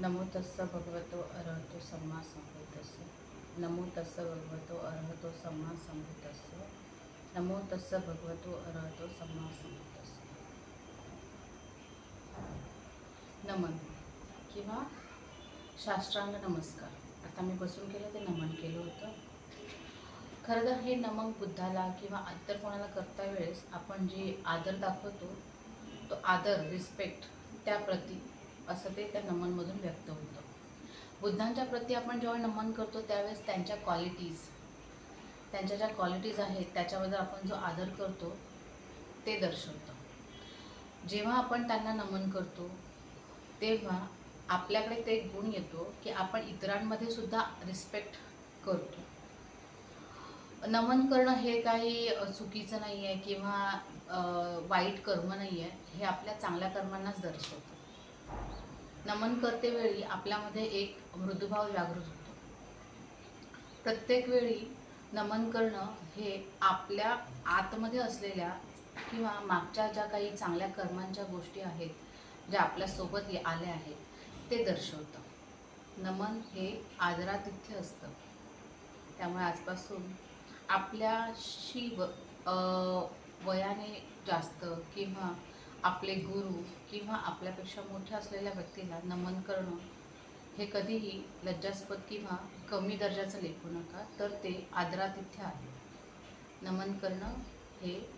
नमो तस्स भगवतो अर्हतो सम्मा संभूतस्य नमो तस्स भगवतो अर्हतो सम्मा संभूतस्य नमो तस्स भगवतो अर्हतो सम्मा संभूतस्य नमन। किंवा शास्त्रांग नमस्कार। आता मी बसून केलं ते नमन केलं होतं. खरं तर हे नमन बुद्धाला किंवा इतर कोणाला करता वेळेस आपण जे आदर दाखवतो तो आदर रिस्पेक्ट त्याप्रती असं ते त्या नमनमधून व्यक्त होतं. बुद्धांच्या प्रती आपण जेव्हा नमन करतो त्यावेळेस त्यांच्या क्वालिटीज त्यांच्या ज्या क्वालिटीज आहेत त्याच्याबद्दल आपण जो आदर करतो ते दर्शवतं. जेव्हा आपण त्यांना नमन करतो तेव्हा आपल्याकडे ते गुण येतो की आपण इतरांमध्ये सुद्धा रिस्पेक्ट करतो. नमन करणं हे काही चुकीचं नाही आहे किंवा वाईट कर्म नाही आहे हे आपल्या चांगल्या कर्मांनाच दर्शवतं. नमन करतेवेळी आपल्यामध्ये एक मृदुभाव जागृत होतो. प्रत्येक वेळी नमन करणं हे आपल्या आतमध्ये असलेल्या किंवा मागच्या ज्या काही चांगल्या कर्मांच्या गोष्टी आहेत ज्या आपल्यासोबत आल्या आहेत ते दर्शवतं. नमन हे आदरातिथ्य असतं. त्यामुळे आजपासून आपल्याशी व वयाने जास्त किंवा आपले गुरु किंवा आपल्यापेक्षा मोठ्या असलेल्या व्यक्तीला नमन करणं हे कधीही लज्जास्पद किंवा कमी दर्जाचं लेखू नका तर ते आदरातिथ्य आहे. नमन करणं हे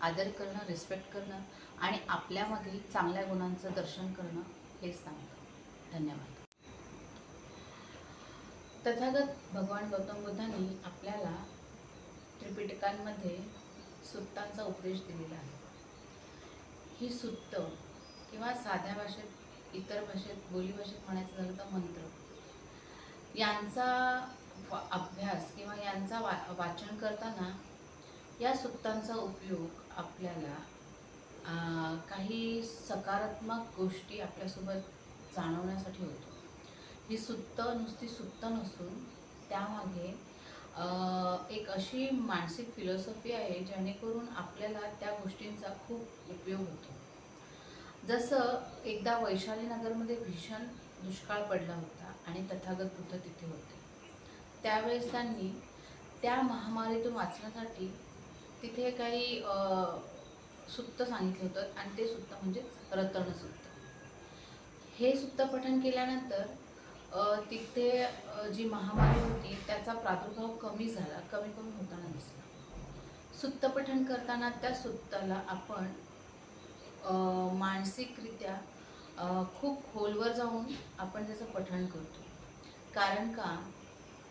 आदर करणं रिस्पेक्ट करणं आणि आपल्यामधील चांगल्या गुणांचं दर्शन करणं हे सांगतं. धन्यवाद. तथागत भगवान गौतम बुद्धांनी आपल्याला त्रिपिटकांमध्ये सुत्तांचा उपदेश दिलेला आहे. ही सुत्त. किंवा साध्या भाषेत इतर भाषेत बोलीभाषेत म्हणायचं झालं तर मंत्र. यांचा अभ्यास किंवा यांचा वा वाचन करताना या सुत्तांचा उपयोग आपल्याला काही सकारात्मक गोष्टी आपल्यासोबत जाणवण्यासाठी होतो. ही सुत्त नुसती सुत्त नसून त्यामागे एक अशी मानसिक फिलॉसॉफी आहे जेणेकरून आपल्याला त्या गोष्टींचा खूप उपयोग होतो. जसं एकदा वैशाली नगरमध्ये भीषण दुष्काळ पडला होता आणि तथागत बुद्ध तिथे होते. त्यावेळेस त्यांनी त्या महामारीतून वाचण्यासाठी तिथे काही अं, सुत्त सांगितलं होतं आणि ते सुत्त म्हणजे रतन सुत्त हे सुत्त पठण केल्यानंतर तिथे जी महामारी होती त्याचा प्रादुर्भाव कमी झाला कमी कमी होताना दिसला. सुत्त पठण करताना त्या सुत्ताला आपण मानसिकरित्या खूप खोलवर जाऊन आपण त्याचं पठण करतो. कारण का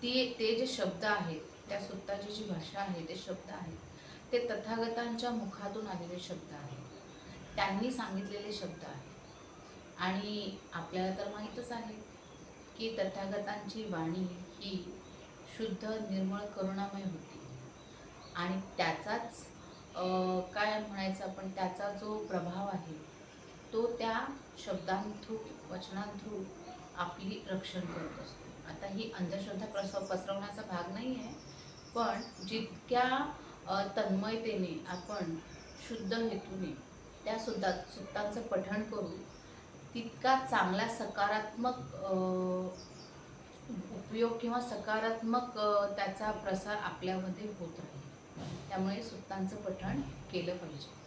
ती ते जे शब्द आहेत त्या सुत्ताची जी भाषा आहे ते शब्द आहेत ते तथागतांच्या मुखातून आलेले शब्द आहेत. त्यांनी सांगितलेले शब्द आहेत. आणि आपल्याला तर माहीतच आहे. की तथागतांची वाणी ही शुद्ध निर्मळ करुणामय होती. आणि त्याचाच काय म्हणायचं आपण त्याचा जो प्रभाव आहे तो त्या शब्दांथ्रू वचनांथ्रू आपली रक्षण करत असतो. आता ही अंधश्रद्धा प्रसव पसरवण्याचा भाग नाही आहे पण जितक्या तन्मयतेने आपण शुद्ध हेतूने त्या सुद्धा सुत्तांचं पठण करू तितका चांगला सकारात्मक उपयोग किंवा सकारात्मक त्याचा प्रसार आपल्यामध्ये होत राहील. त्यामुळे सुत्तांचं पठण केलं पाहिजे.